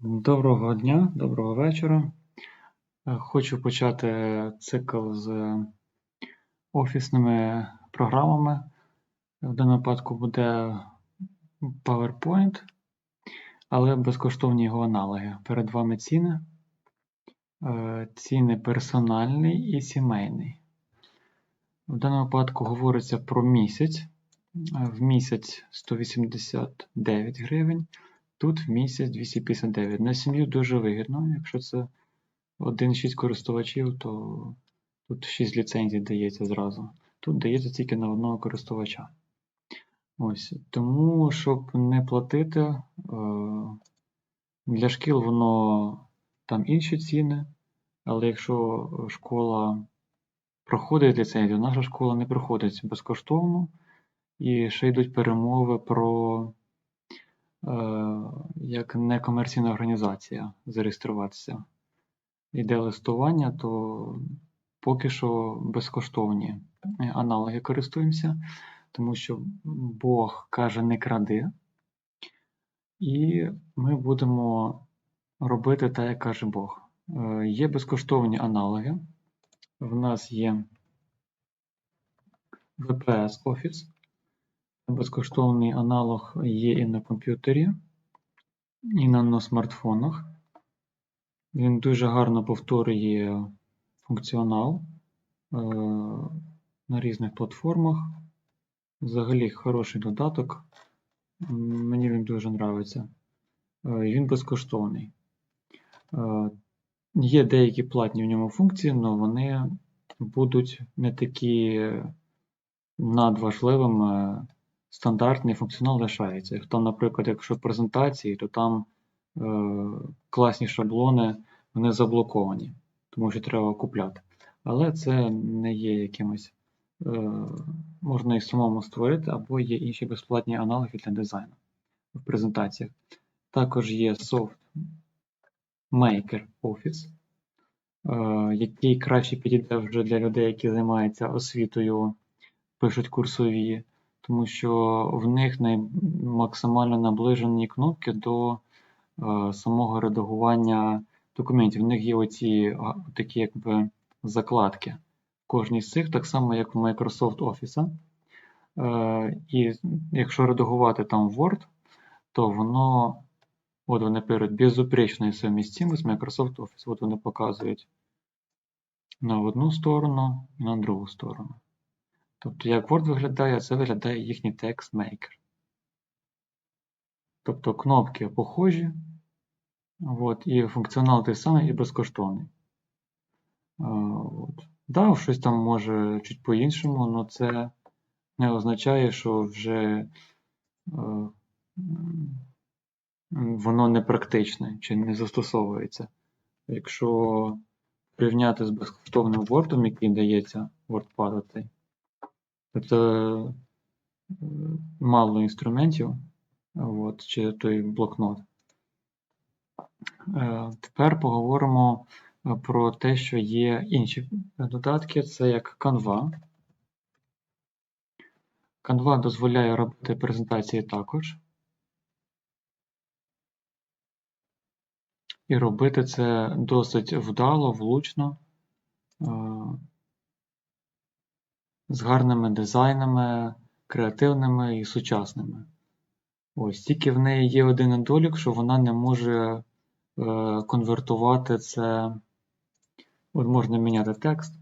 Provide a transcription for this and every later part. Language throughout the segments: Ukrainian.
Доброго дня, доброго вечора. Е, Хочу почати цикл з офісними програмами. В даному випадку буде PowerPoint, але безкоштовні його аналоги. Перед вами ціни. Е, Ціни персональний і сімейний. В даному випадку говориться про місяць. Е, В місяць 189 гривень. Тут в місяць 259. На сім'ю дуже вигідно. Якщо це 1-6 користувачів, то тут 6 ліцензій дається зразу. Тут дається тільки на одного користувача. Ось. Тому, щоб не платити, е, для шкіл воно там інші ціни, але якщо школа проходить ліцензію, наша школа не проходить безкоштовно, і ще йдуть перемови про як некомерційна організація зареєструватися. Іде листування, то поки що безкоштовні е, аналоги користуємося, тому що Бог каже не кради. І ми будемо робити так, як каже Бог. Е, Є безкоштовні аналоги. В нас є VPS Office. Безкоштовний аналог є і на комп'ютері, і на смартфонах. Він дуже гарно повторює функціонал е, на різних платформах. Взагалі хороший додаток. Мені він дуже подобається. Він безкоштовний. Е, Є деякі платні в ньому функції, але вони будуть не такі надважливими. Стандартний функціонал лишається. Там, наприклад, якщо презентації, то там е, класні шаблони, вони заблоковані, тому що треба купляти. Але це не є якимось, е, можна і самому створити, або є інші безплатні аналоги для дизайну в презентаціях. Також є Soft Maker Office, е, який краще підійде вже для людей, які займаються освітою, пишуть курсові, тому що в них най... максимально наближені кнопки до е, самого редагування документів. В них є оці такі якби закладки. Кожній з цих, так само, як в Microsoft Office. Е, і якщо редагувати там Word, то воно, от вони перед безупречною совмістимою Microsoft Office. От вони показують на одну сторону і на другу сторону. Тобто, як Word виглядає, це виглядає їхній текстмейкер. Тобто кнопки похожі, от, і функціонал той самий і безкоштовний. От. Да, щось там може чуть по-іншому, але це не означає, що вже е, воно не практичне чи не застосовується. Якщо порівняти з безкоштовним Word, який дається WordPad, цей, то це е, мало інструментів, от, чи той блокнот. Е, Тепер поговоримо е, про те, що є інші додатки, це як Canva. Canva дозволяє робити презентації також. І робити це досить вдало, влучно, е, з гарними дизайнами, креативними і сучасними. Ось, тільки в неї є один недолік, що вона не може е, конвертувати це. От можна міняти текст,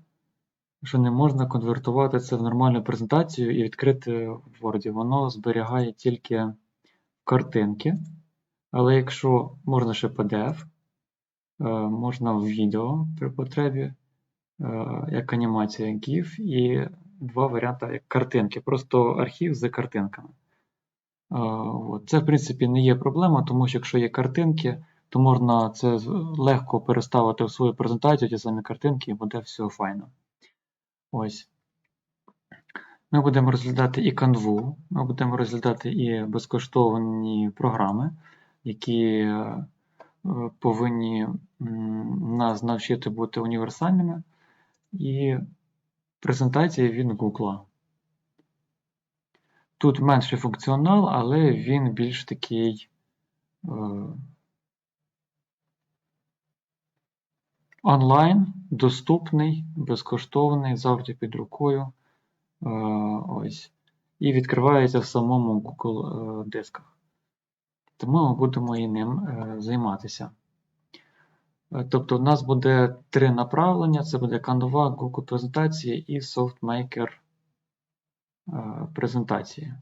що не можна конвертувати це в нормальну презентацію і відкрити в Word. Воно зберігає тільки картинки. Але якщо можна ще PDF, е, можна в відео при потребі, е, як анімація GIF, і два варіанти картинки, просто архів з картинками. Це, в принципі, не є проблема, тому що якщо є картинки, то можна це легко переставити в свою презентацію ті самі картинки, і буде все файно. Ось. Ми будемо розглядати і канву, ми будемо розглядати і безкоштовні програми, які е, повинні нас навчити бути універсальними, і презентації від Google. Тут менший функціонал, але він більш такий е, онлайн, доступний, безкоштовний, завжди під рукою. Е, ось. І відкривається в самому Google е, дисках. Тому ми будемо і ним е, займатися. Е, Тобто, у нас буде три направлення: це буде Canva, Google презентації і SoftMaker е, презентації.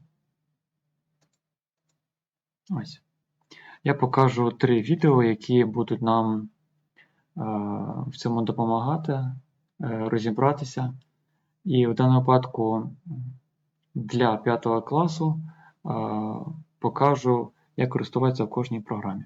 Ось. Я покажу три відео, які будуть нам е, в цьому допомагати, розібратися. І в даному випадку для 5 класу покажу, як користуватися в кожній програмі.